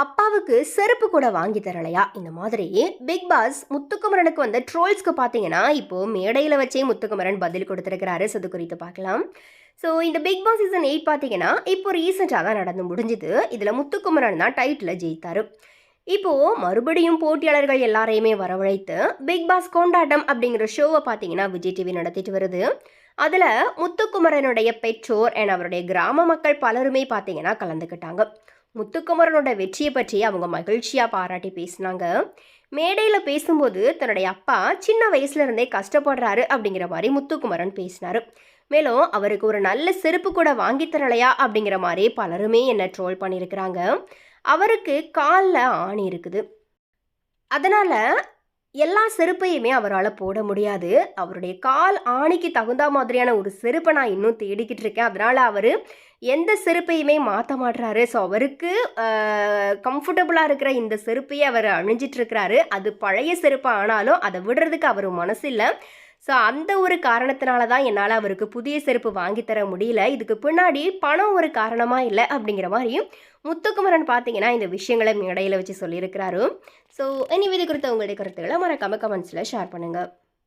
அப்பாவுக்கு செருப்பு கூட வாங்கி தரலையா? இந்த மாதிரி பிக் பாஸ் முத்துக்குமரனுக்கு வந்த ட்ரோல்ஸ்க்கு பார்த்தீங்கன்னா இப்போ மேடையில் வச்சே முத்துக்குமரன் பதில் கொடுத்துருக்கிறாரு. அது குறித்து பார்க்கலாம். ஸோ இந்த பிக் பாஸ் சீசன் எயிட் பார்த்தீங்கன்னா இப்போ ரீசெண்டாக தான் நடந்து முடிஞ்சுது. இதில் முத்துக்குமரன் தான் டைட்டில் ஜெயித்தாரு. இப்போ மறுபடியும் போட்டியாளர்கள் எல்லாரையுமே வரவழைத்து பிக் பாஸ் கொண்டாட்டம் அப்படிங்கிற ஷோவை பார்த்தீங்கன்னா விஜய் டிவி நடத்திட்டு வருது. அதில் முத்துக்குமரனுடைய பெற்றோர் அண்ட் அவருடைய கிராம மக்கள் பலருமே பார்த்தீங்கன்னா கலந்துக்கிட்டாங்க. முத்துக்குமரனோட வெற்றியை பற்றி அவங்க மகிழ்ச்சியாக பாராட்டி பேசினாங்க. மேடையில் பேசும்போது தன்னுடைய அப்பா சின்ன வயசுலேருந்தே கஷ்டப்படுறாரு அப்படிங்கிற மாதிரி முத்துக்குமரன் பேசினாரு. மேலும் அவருக்கு ஒரு நல்ல செருப்பு கூட வாங்கி தரலையா அப்படிங்கிற மாதிரி பலருமே என்னை ட்ரோல் பண்ணியிருக்கிறாங்க. அவருக்கு காலில் ஆணி இருக்குது. அதனால் எல்லா செருப்பையுமே அவரால் போட முடியாது. அவருடைய கால் ஆணிக்கு தகுந்த மாதிரியான ஒரு செருப்பை நான் இன்னும் தேடிக்கிட்டு இருக்கேன். அதனால் அவர் எந்த செருப்பையுமே மாற்ற மாட்டுறாரு ஸோ அவருக்கு கம்ஃபர்டபுளாக இருக்கிற இந்த செருப்பையே அவர் அணிஞ்சிட்ருக்கிறாரு அது பழைய செருப்பு ஆனாலும் அதை விடுறதுக்கு அவர் மனசு இல்லை ஸோ அந்த ஒரு காரணத்தினால தான் என்னால் அவருக்கு புதிய செருப்பு வாங்கித்தர முடியல. இதுக்கு பின்னாடி பணம் ஒரு காரணமாக இல்லை அப்படிங்கிற மாதிரியும் முத்துக்குமரன் பார்த்தீங்கன்னா இந்த விஷயங்களை இடையில வச்சு சொல்லியிருக்கிறாரு. ஸோ இனி இது குறித்த உங்களுடைய கருத்துக்களை மறக்காம கமெண்ட்ஸில் ஷேர் பண்ணுங்கள்